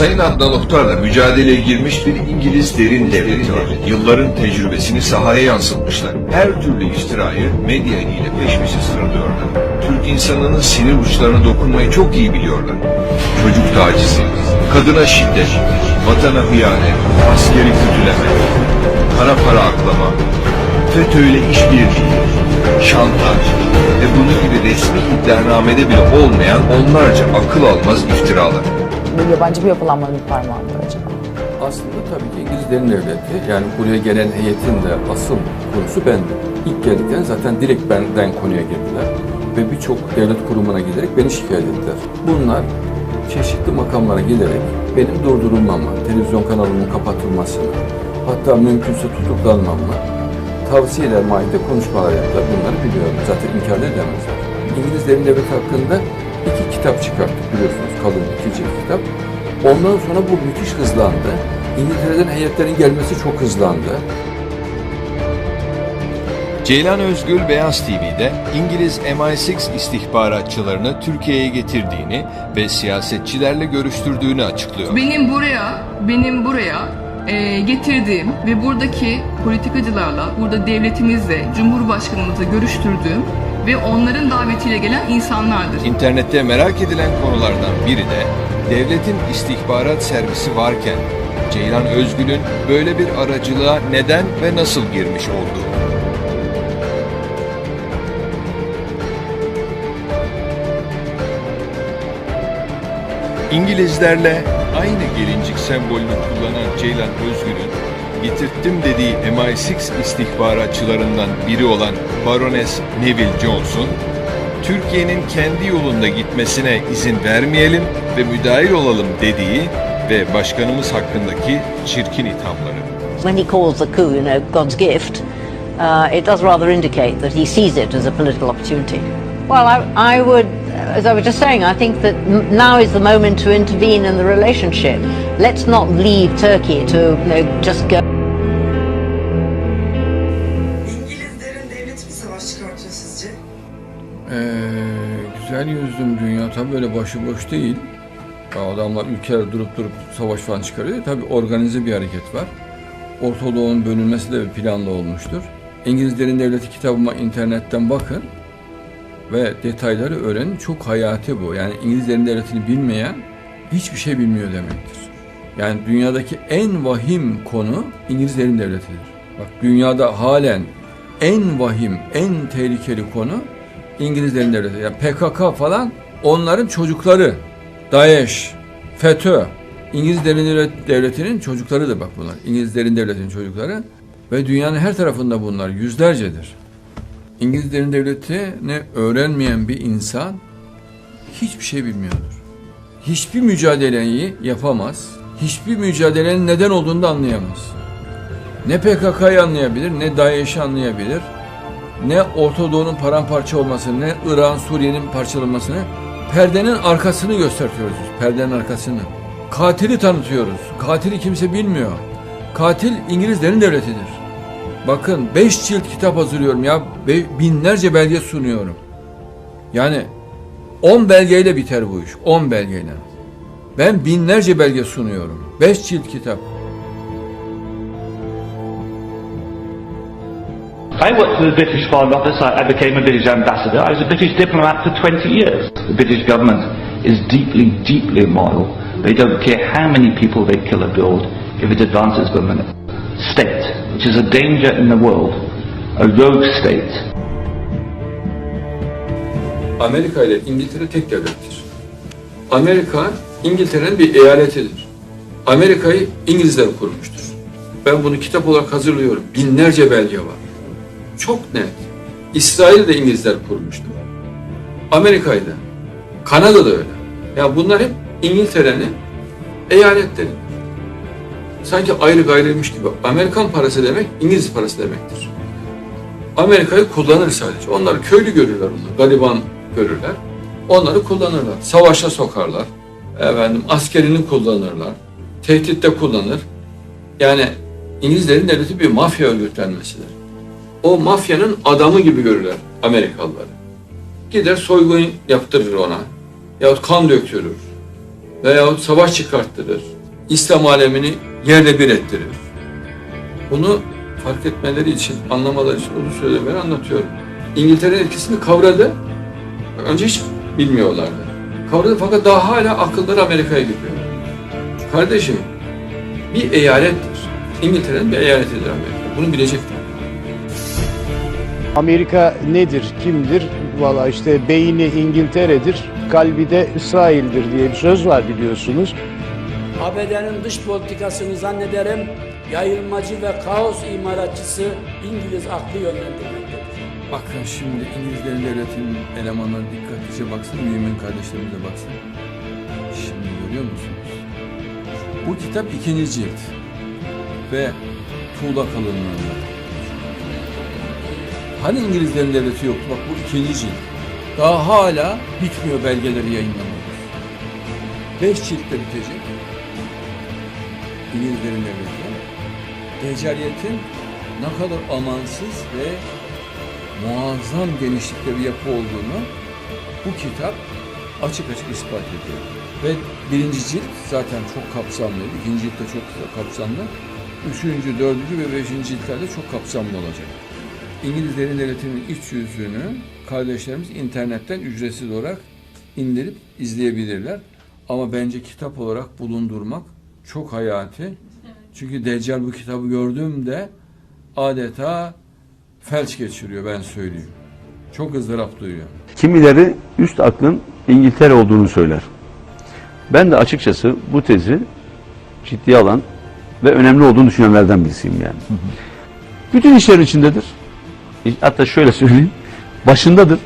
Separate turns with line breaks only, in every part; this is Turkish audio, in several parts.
Sayın Adnan Oktar'la mücadeleye girmiş bir İngiliz derin devleti var. Yılların tecrübesini sahaya yansıtmışlar. Her türlü iftirayı medya eliyle peş peşe sıralıyorlar. Türk insanının sinir uçlarına dokunmayı çok iyi biliyorlar. Çocuk tacizi, kadına şiddet, vatana hıyanet, askeri kötüleme, kara para aklama, FETÖ'yle işbirliği, şantaj ve bunun gibi resmi iddianamede bile olmayan onlarca akıl almaz iftiralar.
Bu yabancı bir yapılanmanın bir parmağı mı acaba?
Aslında tabii ki İngilizlerin devleti yani buraya gelen heyetin de asıl konusu bendim. İlk geldiklerinde zaten direkt benden konuya girdiler ve birçok devlet kurumuna giderek beni şikayet ettiler. Bunlar çeşitli makamlara giderek benim durdurulmamı, televizyon kanalımın kapatılmasını, hatta mümkünse tutuklanmamı tavsiyeler mahiyette konuşmalar yaptılar. Bunları biliyorum. Zaten inkar edemezler. İngilizlerin devleti hakkında kitap çıkarttık biliyorsunuz. Kalın iki cilt kitap. Ondan sonra bu müthiş hızlandı. İngiltere'den heyetlerin gelmesi çok hızlandı.
Ceylan Özgül Beyaz TV'de İngiliz MI6 istihbaratçılarını Türkiye'ye getirdiğini ve siyasetçilerle görüştürdüğünü açıklıyor.
Benim buraya, benim buraya e, getirdiğim ve buradaki politikacılarla, burada devletimizle, cumhurbaşkanımızla görüştürdüğüm ve onların davetiyle gelen insanlardır.
İnternette merak edilen konulardan biri de devletin istihbarat servisi varken Ceylan Özgül'ün böyle bir aracılığa neden ve nasıl girmiş olduğu. İngilizlerle aynı gelincik sembolünü kullanan Ceylan Özgül'ün getirttim dediği MI6 istihbaratçılarından biri olan Baroness Neville Johnson, Türkiye'nin kendi yolunda gitmesine izin vermeyelim ve müdahil olalım dediği ve başkanımız hakkındaki çirkin ithamları.
When he calls the coup, you know, God's gift, uh, it does rather indicate that he sees it as a political opportunity. Well, I, I would, as I was just saying, I think that now is the moment to intervene in the relationship. Let's not leave Turkey to you know, just go.
Güzel yüzlüm dünya tabii böyle başıboş değil. Adamlar ülkeler durup durup savaş falan çıkarıyor. Tabii organize bir hareket var. Orta Doğu'nun bölünmesi de bir planlı olmuştur. İngilizlerin devleti kitabıma internetten bakın ve detayları öğrenin. Çok hayati bu. Yani İngilizlerin devletini bilmeyen hiçbir şey bilmiyor demektir. Yani dünyadaki en vahim konu İngilizlerin devletidir. Bak dünyada halen en vahim, en tehlikeli konu İngilizlerin devleti. Yani PKK falan onların çocukları. DAEŞ, FETÖ, İngilizlerin devlet- devletinin çocuklarıdır bak bunlar. İngilizlerin devletinin çocukları ve dünyanın her tarafında bunlar yüzlercedir. İngilizlerin devletini öğrenmeyen bir insan hiçbir şey bilmiyordur. Hiçbir mücadeleyi yapamaz. Hiçbir mücadelenin neden olduğunu da anlayamaz. Ne PKK'yı anlayabilir, ne DAEŞ'i anlayabilir, ne Orta Doğu'nun paramparça olmasını, ne İran, Suriye'nin parçalanmasını, perdenin arkasını gösteriyoruz perdenin arkasını. Katili tanıtıyoruz. Katili kimse bilmiyor. Katil İngilizlerin devletidir. Bakın 5 cilt kitap hazırlıyorum ya, binlerce belge sunuyorum. Yani 10 belgeyle biter bu iş, 10 belgeyle. Ben binlerce belge sunuyorum. 5 cilt kitap.
I worked for the British Foreign Office. I, I became a British ambassador. I was a British diplomat for 20 years. The British government is deeply, deeply immoral. They don't care how many people they kill abroad if it advances them in state, which is a danger in the world, a rogue state.
Amerika ile İngiltere tek devlettir. Amerika İngiltere'nin bir eyaletidir. Amerika'yı İngilizler kurmuştur. Ben bunu kitap olarak hazırlıyorum. Binlerce belge var. Çok net. İsrail de İngilizler kurmuştur. Amerika'yı da. Kanada da öyle. Ya bunlar hep İngiltere'nin eyaletleri. Sanki ayrı gayrıymış gibi. Amerikan parası demek İngiliz parası demektir. Amerika'yı kullanır sadece. Onlar köylü görürler onu. Gariban görürler. Onları kullanırlar. Savaşa sokarlar. Efendim askerini kullanırlar. Tehditte kullanır. Yani İngilizlerin devleti bir mafya örgütlenmesidir. O mafyanın adamı gibi görürler Amerikalıları. Gider soygun yaptırır ona. Yahut kan döktürür. veyahut savaş çıkarttırır. İslam alemini yerle bir ettirir. Bunu fark etmeleri için, anlamaları için uzun süredir ben anlatıyorum. İngiltere'nin etkisini kavradı. Önce hiç bilmiyorlardı. Kavradı fakat daha hala akılları Amerika'ya gidiyor. Kardeşim, bir eyalettir. İngiltere'nin bir eyaletidir Amerika. Bunu bilecekler.
Amerika nedir, kimdir? Valla işte beyni İngiltere'dir, kalbi de İsrail'dir diye bir söz var biliyorsunuz.
ABD'nin dış politikasını zannederim yayılmacı ve kaos imaratçısı İngiliz aklı yönlendirmektedir.
Bakın şimdi İngilizlerin devletinin elemanları dikkatlice baksın, mümin kardeşlerimize baksın. Şimdi görüyor musunuz? Bu kitap ikinci cilt ve tuğla kalınlığında. Hani İngilizlerin devleti yoktu? Bak bu ikinci cilt. Daha hala bitmiyor belgeleri yayınlamıyoruz. Beş ciltte bitecek. İngilizlerin devleti. Deccaliyetin ne kadar amansız ve muazzam genişlikte bir yapı olduğunu bu kitap açık açık ispat ediyor. Ve birinci cilt zaten çok kapsamlıydı. İkinci cilt de çok kapsamlı. Üçüncü, dördüncü ve beşinci ciltlerde çok kapsamlı olacak. İngilizlerin devletinin iç yüzünü kardeşlerimiz internetten ücretsiz olarak indirip izleyebilirler. Ama bence kitap olarak bulundurmak çok hayati. Çünkü Deccal bu kitabı gördüğümde adeta felç geçiriyor ben söyleyeyim. Çok ızdırap duyuyor.
Kimileri üst aklın İngiltere olduğunu söyler. Ben de açıkçası bu tezi ciddiye alan ve önemli olduğunu düşünenlerden birisiyim yani. Bütün işlerin içindedir. Hatta şöyle söyleyeyim. Başındadır.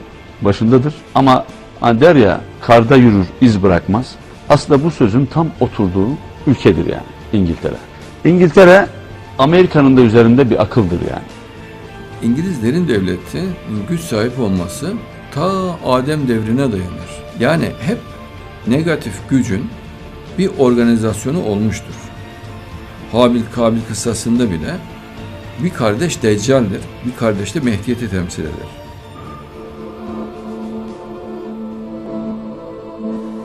Başındadır. Ama hani der ya karda yürür iz bırakmaz. Aslında bu sözün tam oturduğu ülkedir yani İngiltere. İngiltere Amerika'nın da üzerinde bir akıldır yani.
İngilizlerin devleti güç sahip olması ta Adem devrine dayanır. Yani hep negatif gücün bir organizasyonu olmuştur. Habil Kabil kıssasında bile bir kardeş Deccal'dir, bir kardeş de Mehdiyet'i temsil eder.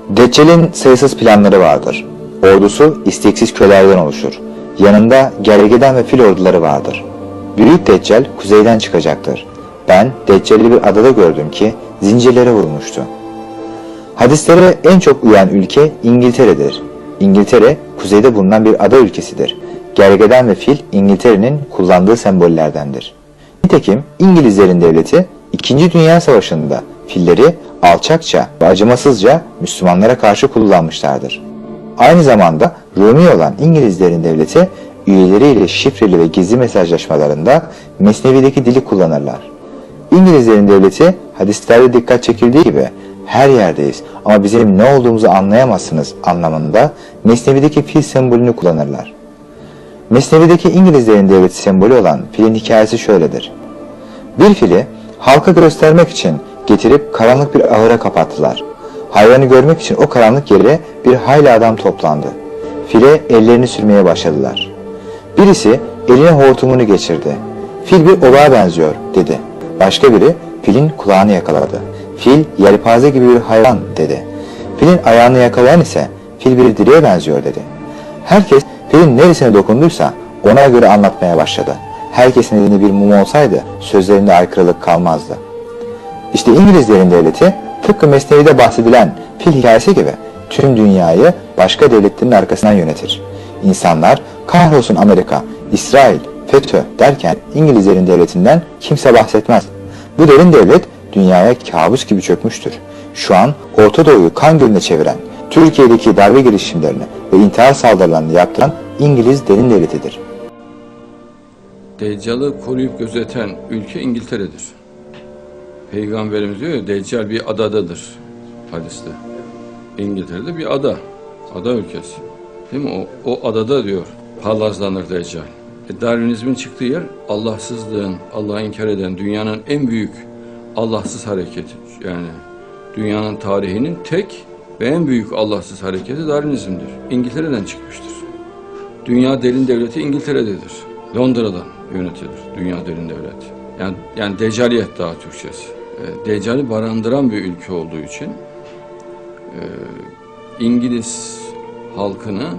Deccal'in sayısız planları vardır. Ordusu isteksiz kölelerden oluşur. Yanında gergeden ve fil orduları vardır. Büyük Deccal kuzeyden çıkacaktır. Ben Deccal'i bir adada gördüm ki zincirlere vurulmuştu. Hadislere en çok uyan ülke İngiltere'dir. İngiltere kuzeyde bulunan bir ada ülkesidir. Gergeden ve fil İngiltere'nin kullandığı sembollerdendir. Nitekim İngilizlerin devleti 2. Dünya Savaşı'nda filleri alçakça ve acımasızca Müslümanlara karşı kullanmışlardır. Aynı zamanda Rumi olan İngilizlerin devleti üyeleriyle şifreli ve gizli mesajlaşmalarında Mesnevi'deki dili kullanırlar. İngilizlerin devleti hadislerde dikkat çekildiği gibi her yerdeyiz ama bizim ne olduğumuzu anlayamazsınız anlamında Mesnevi'deki fil sembolünü kullanırlar. Mesnevi'deki İngilizlerin devleti sembolü olan filin hikayesi şöyledir. Bir fili halka göstermek için getirip karanlık bir ahıra kapattılar. Hayvanı görmek için o karanlık yere bir hayli adam toplandı. File ellerini sürmeye başladılar. Birisi eline hortumunu geçirdi. Fil bir obağa benziyor dedi. Başka biri filin kulağını yakaladı. Fil yelpaze gibi bir hayvan dedi. Filin ayağını yakalayan ise fil bir direğe benziyor dedi. Herkes filin neresine dokunduysa ona göre anlatmaya başladı. Herkesin elinde bir mum olsaydı sözlerinde aykırılık kalmazdı. İşte İngilizlerin devleti tıpkı Mesnevi'de bahsedilen fil hikayesi gibi tüm dünyayı başka devletlerin arkasından yönetir. İnsanlar kahrolsun Amerika, İsrail, FETÖ derken İngilizlerin devletinden kimse bahsetmez. Bu derin devlet dünyaya kabus gibi çökmüştür. Şu an Orta Doğu'yu kan gölüne çeviren, Türkiye'deki darbe girişimlerini ve intihar saldırılarını yaptıran İngiliz derin devletidir.
Deccal'ı koruyup gözeten ülke İngiltere'dir. Peygamberimiz diyor ya Deccal bir adadadır hadiste. İngiltere'de bir ada. Ada ülkesi. Değil mi? O, o adada diyor palazlanır Deccal. E, Darwinizmin çıktığı yer Allahsızlığın, Allah'ı inkar eden dünyanın en büyük Allahsız hareketi. Yani dünyanın tarihinin tek ve en büyük Allahsız hareketi Darwinizmdir. İngiltere'den çıkmıştır. Dünya derin devleti İngiltere'dedir. Londra'dan yönetilir dünya derin devleti. Yani, yani Deccaliyet daha Türkçesi. E, Deccali barındıran bir ülke olduğu için e, İngiliz halkını